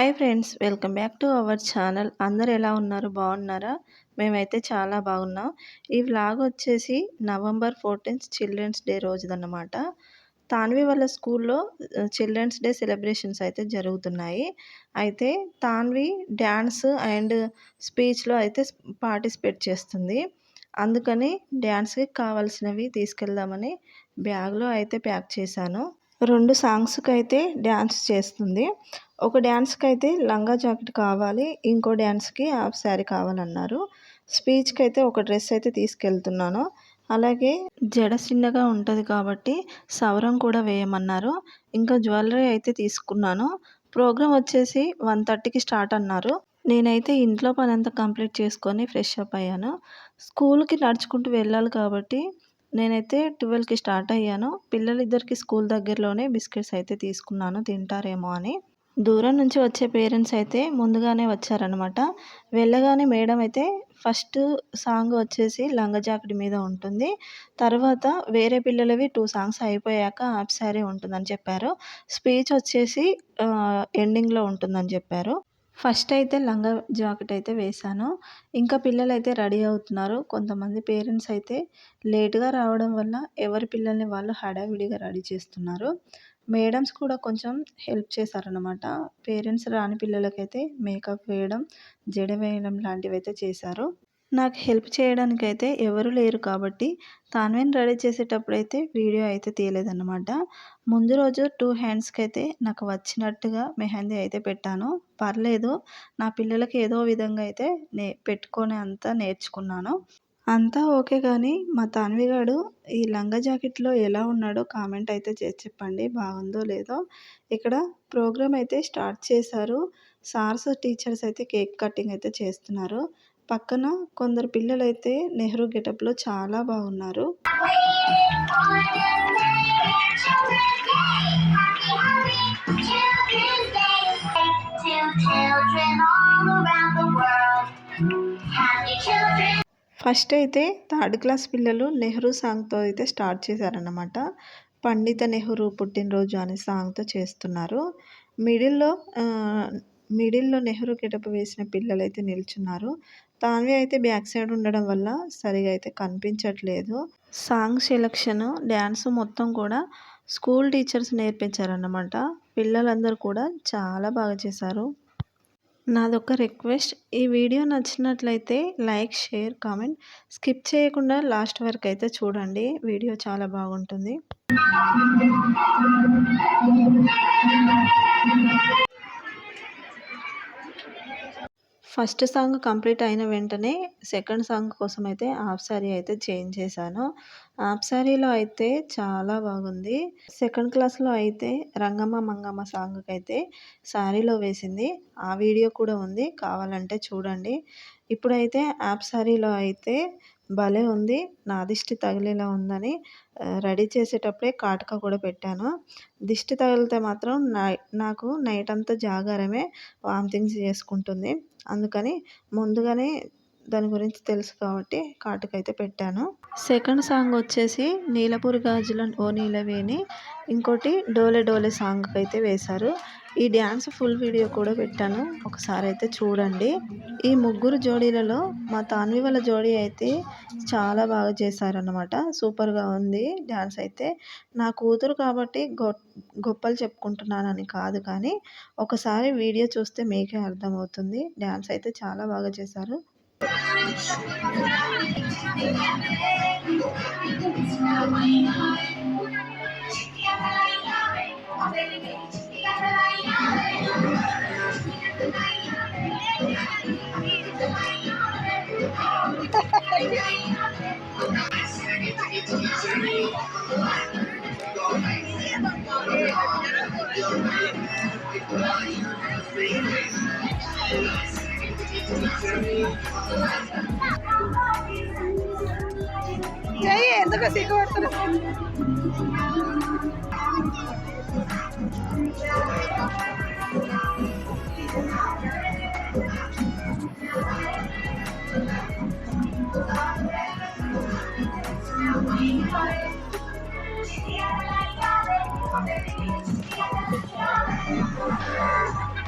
Hi friends welcome back to our channel అందరు ఎలా ఉన్నారు? బాగున్నారా? మేమైతే చాలా బాగున్నాం. ఈ వ్లాగ్ వచ్చేసి నవంబర్ ఫోర్టీన్త్ చిల్డ్రన్స్ డే రోజుదన్నమాట. తాన్వి వాళ్ళ స్కూల్లో చిల్డ్రన్స్ డే సెలబ్రేషన్స్ అయితే జరుగుతున్నాయి. అయితే తాన్వి డ్యాన్స్ అండ్ స్పీచ్లో అయితే పార్టిసిపేట్ చేస్తుంది. అందుకని డ్యాన్స్కి కావాల్సినవి తీసుకెళ్దామని బ్యాగ్లో అయితే ప్యాక్ చేశాను. రెండు సాంగ్స్కి అయితే డ్యాన్స్ చేస్తుంది. ఒక డ్యాన్స్కి అయితే లంగా జాకెట్ కావాలి ఇంకో డ్యాన్స్కి హాఫ్ శారీ కావాలన్నారు. స్పీచ్కి అయితే ఒక డ్రెస్ అయితే తీసుకెళ్తున్నాను. అలాగే జడ చిన్నగా ఉంటుంది కాబట్టి సవరం కూడా వేయమన్నారు. ఇంకా జ్యువెలరీ అయితే తీసుకున్నాను. ప్రోగ్రామ్ వచ్చేసి వన్ థర్టీకి స్టార్ట్ అన్నారు. నేనైతే ఇంట్లో పని అంతా కంప్లీట్ చేసుకొని ఫ్రెష్ అప్ అయ్యాను. స్కూల్కి నడుచుకుంటూ వెళ్ళాలి కాబట్టి నేనైతే ట్వెల్వ్కి స్టార్ట్ అయ్యాను. పిల్లలిద్దరికి స్కూల్ దగ్గరలోనే బిస్కెట్స్ అయితే తీసుకున్నాను. తింటారేమో అని. దూరం నుంచి వచ్చే పేరెంట్స్ అయితే ముందుగానే వచ్చారనమాట వెళ్ళగానే మేడం అయితే ఫస్ట్ సాంగ్ వచ్చేసి లంగ మీద ఉంటుంది. తర్వాత వేరే పిల్లలవి టూ సాంగ్స్ అయిపోయాక హాఫ్ శారీ ఉంటుందని చెప్పారు. స్పీచ్ వచ్చేసి ఎండింగ్లో ఉంటుందని చెప్పారు. ఫస్ట్ అయితే లంగా జాకెట్ అయితే వేశాను. ఇంకా పిల్లలు అయితే రెడీ అవుతున్నారు. కొంతమంది పేరెంట్స్ అయితే లేట్గా రావడం వల్ల ఎవరి పిల్లల్ని వాళ్ళు హడావిడిగా రెడీ చేస్తున్నారు. మేడమ్స్ కూడా కొంచెం హెల్ప్ చేశారనమాట పేరెంట్స్ రాని పిల్లలకైతే మేకప్ వేయడం జడ వేయడం లాంటివి అయితే చేశారు. నాకు హెల్ప్ చేయడానికి అయితే ఎవరు లేరు కాబట్టి తాన్వేన్ రెడీ చేసేటప్పుడు అయితే వీడియో అయితే తీయలేదన్నమాట. ముందు రోజు టూ హ్యాండ్స్కి అయితే నాకు వచ్చినట్టుగా మెహందీ అయితే పెట్టాను. పర్లేదు నా పిల్లలకి ఏదో విధంగా అయితే నే పెట్టుకొని అంతా నేర్చుకున్నాను. అంతా ఓకే కానీ మా తాన్విగాడు ఈ లంగా జాకెట్లో ఎలా ఉన్నాడో కామెంట్ అయితే చేసి చెప్పండి. బాగుందో లేదో. ఇక్కడ ప్రోగ్రామ్ అయితే స్టార్ట్ చేశారు. సార్స్ టీచర్స్ అయితే కేక్ కటింగ్ అయితే చేస్తున్నారు. పక్కన కొందరు పిల్లలైతే నెహ్రూ గెటప్లో చాలా బాగున్నారు. ఫస్ట్ అయితే థర్డ్ క్లాస్ పిల్లలు నెహ్రూ సాంగ్తో అయితే స్టార్ట్ చేశారన్నమాట. పండిత నెహ్రూ పుట్టినరోజు అనే సాంగ్తో చేస్తున్నారు. మిడిల్లో మిడిల్లో నెహ్రూ గెటప్ వేసిన పిల్లలు అయితే నిల్చున్నారు. తాన్వి అయితే బ్యాక్ సైడ్ ఉండడం వల్ల సరిగా అయితే కనిపించట్లేదు. సాంగ్ సెలక్షన్ డ్యాన్స్ మొత్తం కూడా స్కూల్ టీచర్స్ నేర్పించారన్నమాట. పిల్లలందరూ కూడా చాలా బాగా చేశారు. నాదొక రిక్వెస్ట్ ఈ వీడియో నచ్చినట్లయితే లైక్ షేర్ కామెంట్ స్కిప్ చేయకుండా లాస్ట్ వరకు అయితే చూడండి. వీడియో చాలా బాగుంటుంది. ఫస్ట్ సాంగ్ కంప్లీట్ అయిన వెంటనే సెకండ్ సాంగ్ కోసం అయితే హాఫ్ శారీ అయితే చేంజ్ చేశాను. ఆఫ్ శారీలో అయితే చాలా బాగుంది. సెకండ్ క్లాస్లో అయితే రంగమ్మ మంగమ్మ సాంగ్కి అయితే శారీలో వేసింది. ఆ వీడియో కూడా ఉంది. కావాలంటే చూడండి. ఇప్పుడైతే యాప్ శారీలో అయితే భలే ఉంది. నా దిష్టి తగిలేలా ఉందని రెడీ చేసేటప్పుడే కాటుక కూడా పెట్టాను. దిష్టి తగిలితే మాత్రం నాకు నైట్ అంతా జాగారమే వామిటింగ్స్ చేసుకుంటుంది. అందుకని ముందుగానే దాని గురించి తెలుసు కాబట్టి కాటుకైతే పెట్టాను. సెకండ్ సాంగ్ వచ్చేసి నీలపూరి గాజుల ఓ నీలవేణి ఇంకోటి డోలే డోలే సాంగ్కి అయితే వేశారు. ఈ డ్యాన్స్ ఫుల్ వీడియో కూడా పెట్టాను. ఒకసారి అయితే చూడండి. ఈ ముగ్గురు జోడీలలో మా తాన్వి వాళ్ళ జోడీ అయితే చాలా బాగా చేశారనమాట సూపర్గా ఉంది డ్యాన్స్ అయితే. నా కూతురు కాబట్టి గొప్పలు చెప్పుకుంటున్నానని కాదు కానీ ఒకసారి వీడియో చూస్తే మీకే అర్థమవుతుంది. డ్యాన్స్ అయితే చాలా బాగా చేశారు. ఎందుకు సిగ్గుపడుతున్నారు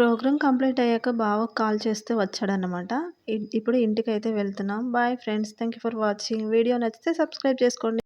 Program complete అయ్యాక బావకు కాల్ చేస్తే వచ్చాడనమాట ఇప్పుడు ఇంటికైతే వెళ్తున్నాం. Bye friends thank you for watching. Video నచ్చితే సబ్స్క్రైబ్ చేసుకోండి.